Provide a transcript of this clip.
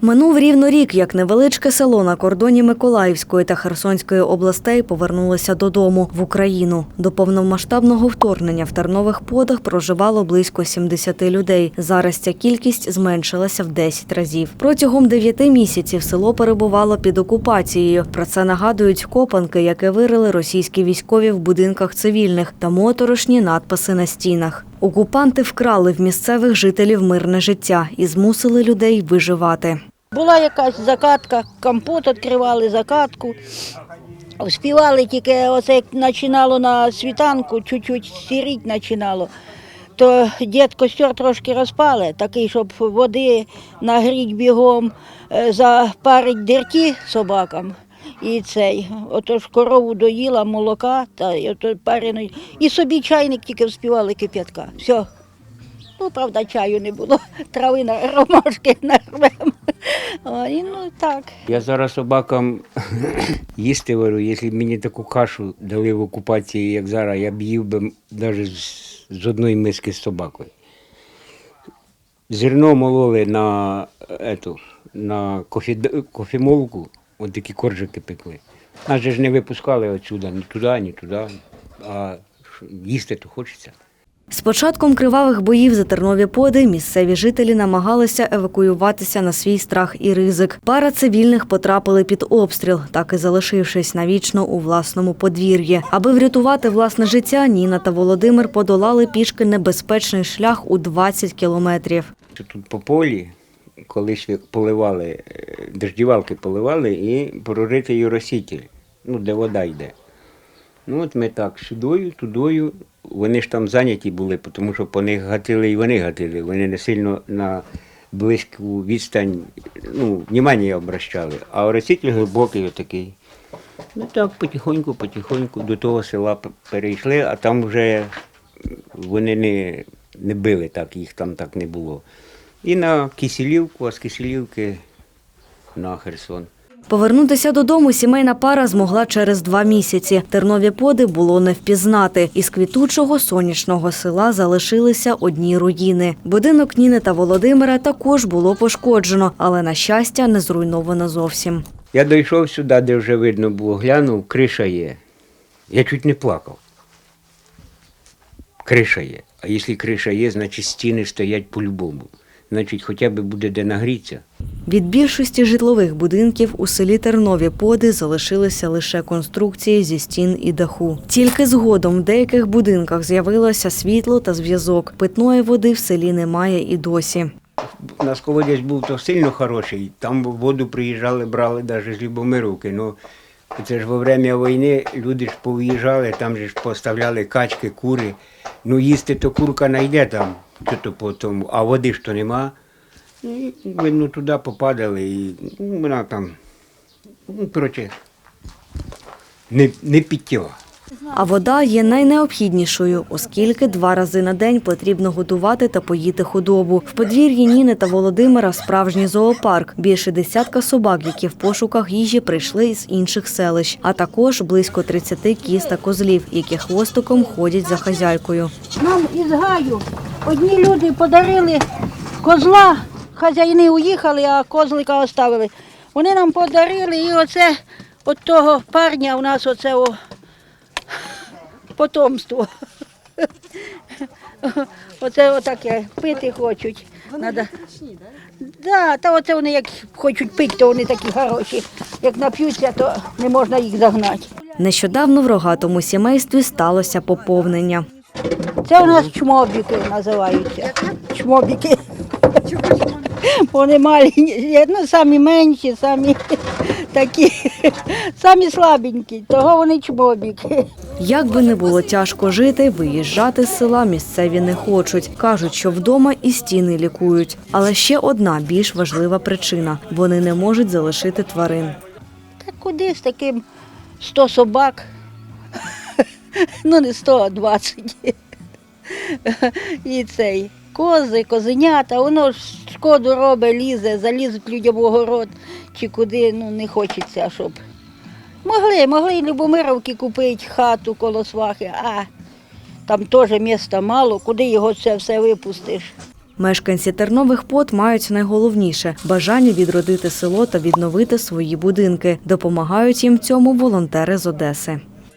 Минув рівно рік, як невеличке село на кордоні Миколаївської та Херсонської областей повернулося додому в Україну. До повномасштабного вторгнення в Тернових подах проживало близько 70 людей. Зараз ця кількість зменшилася в 10 разів. Протягом 9 місяців село перебувало під окупацією. Про це нагадують копанки, які вирили російські військові в будинках цивільних та моторошні надписи на стінах. Окупанти вкрали в місцевих жителів мирне життя і змусили людей виживати. Була якась закатка, компот відкривали закатку. Співали тільки оце як починало на світанку, чуть-чуть сіріть починало. То дід костер трошки розпали, такий, щоб води нагріть бігом, е, запарить дерті собакам. І цей, отож корову доїла, молока та пареної. І собі чайник тільки вспівали кип'ятка. Все. Ну, правда, чаю не було. Трави на ромашки нарвемо. Ой, ну так. Я зараз собакам їсти варю. Якщо б мені таку кашу дали в окупації, як зараз, я б їв би навіть з, з одної миски з собакою. Зерно мололи на, ету, на кофі, кофемолку, от такі коржики пекли. Нас же ж не випускали отсюди, ні туди, ні туди. А їсти то хочеться. З початком кривавих боїв за Тернові поди місцеві жителі намагалися евакуюватися на свій страх і ризик. Пара цивільних потрапили під обстріл, так і залишившись навічно у власному подвір'ї. Аби врятувати власне життя, Ніна та Володимир подолали пішки небезпечний шлях у 20 кілометрів. Тут по полі, колись поливали, е, дождівалки поливали і прорити юросітель, ну, де вода йде. Ну от ми так сюдою, тудою. Вони ж там зайняті були, тому що по них гатили і вони гатили. Вони не сильно на близьку відстань ну, внимання обращали. А ороситель глибокий отакий. Ну так, потихоньку, потихоньку до того села перейшли, а там вже вони не, не били так, їх там так не було. І на Киселівку, а з Киселівки на Херсон. Повернутися додому сімейна пара змогла через два місяці. Тернові поди було не впізнати. Із квітучого сонячного села залишилися одні руїни. Будинок Ніни та Володимира також було пошкоджено, але на щастя не зруйновано зовсім. Я дійшов сюди, де вже видно було, глянув, криша є. Я чуть не плакав. Криша є. А якщо криша є, значить стіни стоять по-любому. Значить, хоча б буде де нагрітися. Від більшості житлових будинків у селі Тернові поди залишилися лише конструкції зі стін і даху. Тільки згодом в деяких будинках з'явилося світло та зв'язок. Питної води в селі немає і досі. У нас колодязь був то сильно хороший, там воду приїжджали, брали навіть з Любомировки. Ну, це ж во время війни люди ж повиїжджали, там же ж поставляли качки, кури. Ну, їсти то курка знайде там, що то по тому, а води ж то нема. І, видно, туди попадали і ну, вона там, ну, коротше, не, не підтіла. А вода є найнеобхіднішою, оскільки два рази на день потрібно годувати та поїти худобу. В подвір'ї Ніни та Володимира справжній зоопарк. Більше десятка собак, які в пошуках їжі прийшли з інших селищ, а також близько 30 кіз та козлів, які хвостиком ходять за хазяйкою. Нам із гаю одні люди подарили козла, хазяїни уїхали, а козлика оставили. Вони нам подарили і оце от того парня у нас оце о, потомство. Оце отаке, пити хочуть. Надо. Да, та оце вони як хочуть пити, то вони такі хороші. Як нап'ються, то не можна їх загнати. Нещодавно в рогатому сімействі сталося поповнення. Це у нас чмобіки називаються. Чмобіки. Вони малі, ну, самі менші, самі такі, самі слабенькі, того вони чмобіки. Як би не було тяжко жити, виїжджати з села місцеві не хочуть. Кажуть, що вдома і стіни лікують. Але ще одна більш важлива причина – вони не можуть залишити тварин. Та куди з таким 100 собак? Ну, не 100, а 20. І цей кози, козенята, воно шкоду робить, лізе, залізуть людям в огород чи куди, ну не хочеться, щоб. Могли, могли Любомировки купити хату коло свахи, а там теж міста мало, куди його це все випустиш. Мешканці тернових под мають найголовніше бажання відродити село та відновити свої будинки. Допомагають їм в цьому волонтери з Одеси.